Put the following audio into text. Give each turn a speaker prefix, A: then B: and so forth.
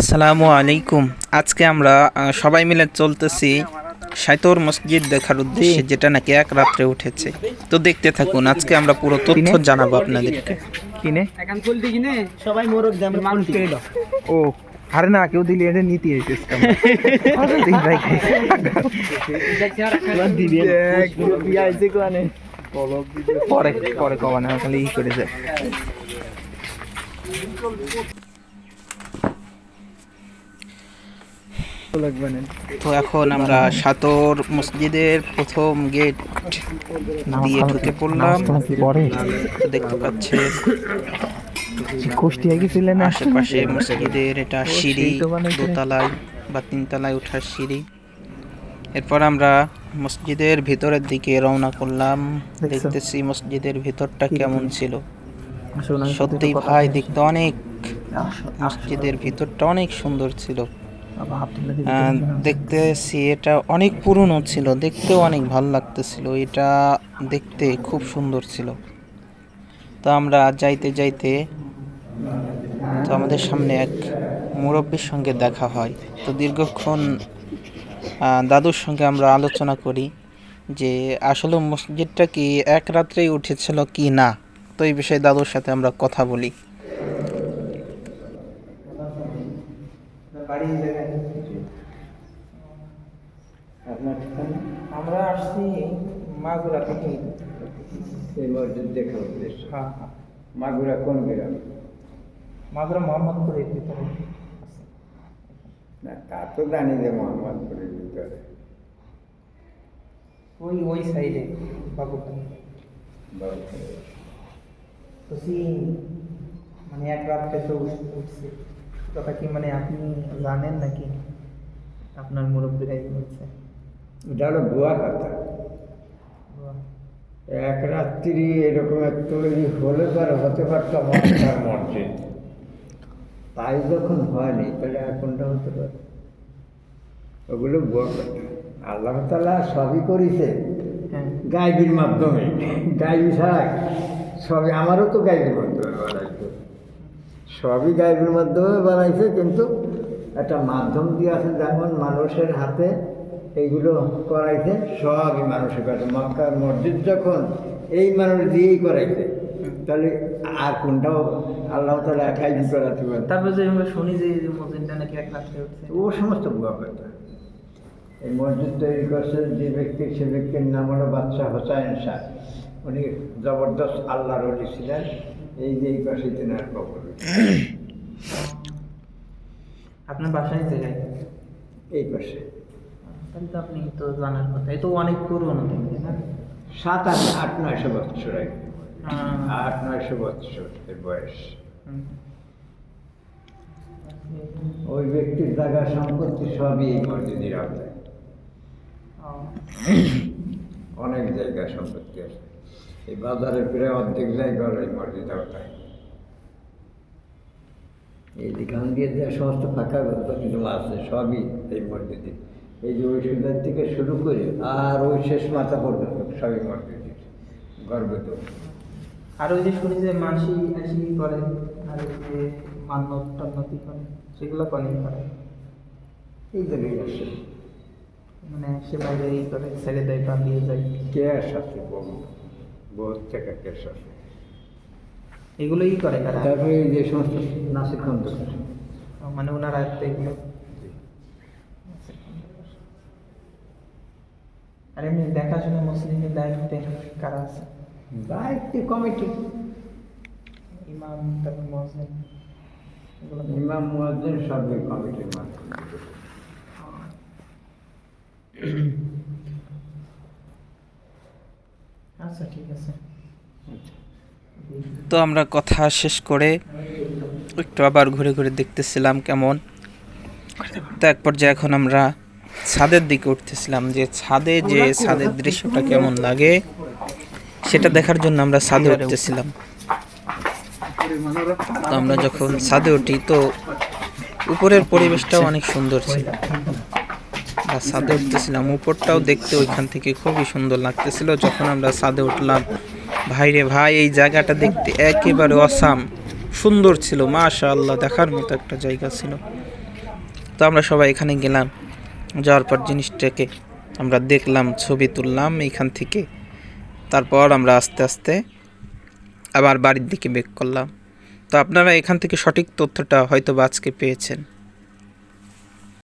A: আসসালামু আলাইকুম। আজকে আমরা সবাই মিলে চলতেছি সাইতর মসজিদ দেখার উদ্দেশ্যে যেটা নাকি এক রাত্রে উঠেছে। তো দেখতে থাকুন আজকে আমরা পুরো তথ্য জানাব আপনাদেরকে।
B: কিনে?
C: সবাই মোরগ
B: ও আরে না কেউ দিলি এটা নীতি পরে পরে কবানে খালি ই করে যায়।
A: তো এখন আমরা সাতর মসজিদের প্রথম গেট দিয়ে ঢুকে পড়লাম। দেখতে পাচ্ছেন
B: কুষ্টিয়া গেছিলেন
A: আশেপাশে মসজিদের এটা সিঁড়ি
B: বানাইছে।
A: দোতলায় বা তিনতলায় ওঠার সিঁড়ি। এরপর আমরা মসজিদের ভিতরের দিকে রওনা করলাম। দেখতেছি মসজিদের ভিতরটা কেমন ছিল। সত্যি ভাই দেখতে অনেক মসজিদের ভিতরটা অনেক সুন্দর ছিল। দেখতেছি এটা অনেক পুরনো ছিল দেখতেও অনেক ভালো লাগতেছিল। এটা দেখতে খুব সুন্দর ছিল। তো আমরা যাইতে যাইতে তো আমাদের সামনে এক মুরব্বীর সঙ্গে দেখা হয়। তো দীর্ঘক্ষণ দাদুর সঙ্গে আমরা আলোচনা করি যে আসলে মসজিদটা কি এক রাত্রেই উঠেছিল কি না? তো এই বিষয়ে দাদুর সাথে আমরা কথা বলি। আমরা আসছি মাগুরা থেকে।
D: এই মসজিদ দেখার উদ্দেশ্য।
A: হ্যাঁ হ্যাঁ।
D: মাগুরা কোন গ্রাম?
A: মাগুরা মোহাম্মদপুরের ভিতরে।
D: না তা তো জানি যে মোহাম্মদপুরের ভিতরে।
A: ওই ওই সাইডে বাবুখানি তো সেই মানে এক রাত্রে তো উঠছে। কথা কি মানে আপনি জানেন নাকি? আপনার মুরব্বীরাই বলছে?
D: এটা হলো ভুয়া কথা। এক রাত্রি এরকমের তৈরি হলে পরে হতে পারতাম মক্কার মসজিদ তাই যখন হয়নি তাহলে এখনটা হতে পারে? ওগুলো ভুয়া কথা। আল্লাহ তালা সবই করেছে।
A: হ্যাঁ।
D: গাইবির মাধ্যমে। গাইবি ছাড়া সবই আমারও তো গাইবির মাধ্যমে বানাইছে সবই গাইবির মাধ্যমে বানাইছে কিন্তু একটা মাধ্যম দিয়ে আছে যেমন মানুষের হাতে এইগুলো করাইছে সবই মানুষের কাছে। মক্কার মসজিদ যখন এই মানুষ দিয়েই করাইছে তাহলে আর কোনটাও আল্লাহ তালা গাইবি করাতে পারে
A: তারপর যে আমরা শুনি যে মসজিদটা নাকি এক রাত্রে
D: ও সমস্ত ভুয়া কথা এই মসজিদ তৈরি করছে যে ব্যক্তি সে ব্যক্তির নাম হলো বাদশাহ হোসাইন শাহ। উনি জবরদস্ত আল্লাহর ছিলেন। এই যে এই পাশে তেনার কবর
A: আপনার। বাসায় জায়গায়
D: এই পাশে।
A: তাহলে তো আপনি তো জানার কথা। এই তো অনেক পুরনো না?
D: সাত আট আট নয়শো বৎসর আগে। আট নয়শো বৎসর বয়স। ওই ব্যক্তির জায়গা সম্পত্তি সবই এই মসজিদের আওতায়। অনেক জায়গা সম্পত্তি আছে। এই বাজারে প্রায় অর্ধেক জায়গা হলো এই মসজিদ আওতায় এই দিকান দিয়ে যে সমস্ত ফাঁকা কিছু আছে সবই এই মসজিদে। এই যে সুদার থেকে শুরু করে আর ওই শেষ মাথা পর্যন্ত সবই মসজিদের গর্বিত।
A: আর ওই যে শুনি যে মানসি আসি করে আর ওই যে মান্নত টান্নতি করে সেগুলো কনেই করে।
D: এই জায়গায়
A: মানে সে বাইরে করে ছেড়ে দেয় পালিয়ে যায়।
D: ক্যাশ আছে বহু বহুত টাকা ক্যাশ আছে।
A: এগুলোই করে
D: তারপরে যে সমস্ত নাসিক
A: মানে ওনার আয়ত্তে এগুলো? আর এমনি দেখাশোনা মুসলিমের দায়িত্বে কারা আছে?
D: দায়িত্ব কমিটি।
A: ইমাম তারপর মহসিন
D: ইমাম মুয়াজ্জিন সবই কমিটির মাধ্যমে
A: আচ্ছা ঠিক আছে। তো আমরা কথা শেষ করে একটু আবার ঘুরে ঘুরে দেখতেছিলাম কেমন। তো এক পর্যায়ে এখন আমরা ছাদের দিকে উঠতেছিলাম যে ছাদে যে ছাদের দৃশ্যটা কেমন লাগে সেটা দেখার জন্য আমরা ছাদে উঠতেছিলাম। তো আমরা যখন ছাদে উঠি তো উপরের পরিবেশটাও অনেক সুন্দর ছিল। বা ছাদে উঠতেছিলাম। উপরটাও দেখতে ওইখান থেকে খুবই সুন্দর লাগতেছিল। যখন আমরা ছাদে উঠলাম ভাই রে ভাই, এই জায়গাটা দেখতে একেবারে অসাম। সুন্দর ছিল মাশা আল্লাহ দেখার মতো একটা জায়গা ছিল। তো আমরা সবাই এখানে গেলাম। যাওয়ার পর জিনিসটাকে আমরা দেখলাম, ছবি তুললাম এইখান থেকে। তারপর আমরা আস্তে আস্তে আবার বাড়ির দিকে বেক করলাম। তো আপনারা এখান থেকে সঠিক তথ্যটা হয়তো বা আজকে পেয়েছেন।